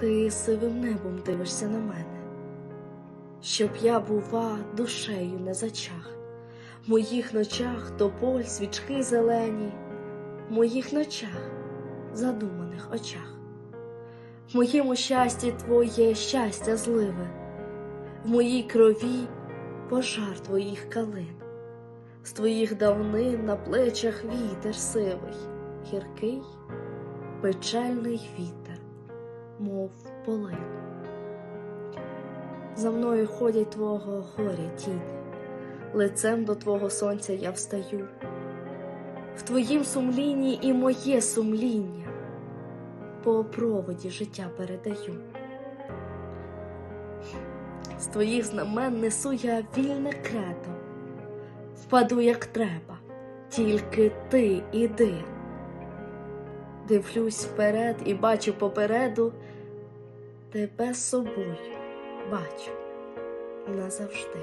ти сивим небом дивишся на мене, щоб я, бува, душею не зачах. В моїх ночах тополь, свічки зелені, в моїх ночах, задуманих очах. В моєму щасті твоє щастя зливе, в моїй крові пожар твоїх калин, з твоїх давнин на плечах вітер сивий, гіркий, печальний вітер, полин. За мною ходять твого горя тіні, лицем до твого сонця я встаю. В твоїм сумлінні і моє сумління по проводі життя передаю. З твоїх знамен несу я вільне кредо, впаду як треба, тільки ти іди. Дивлюсь вперед і бачу попереду тебе собою, бачу назавжди.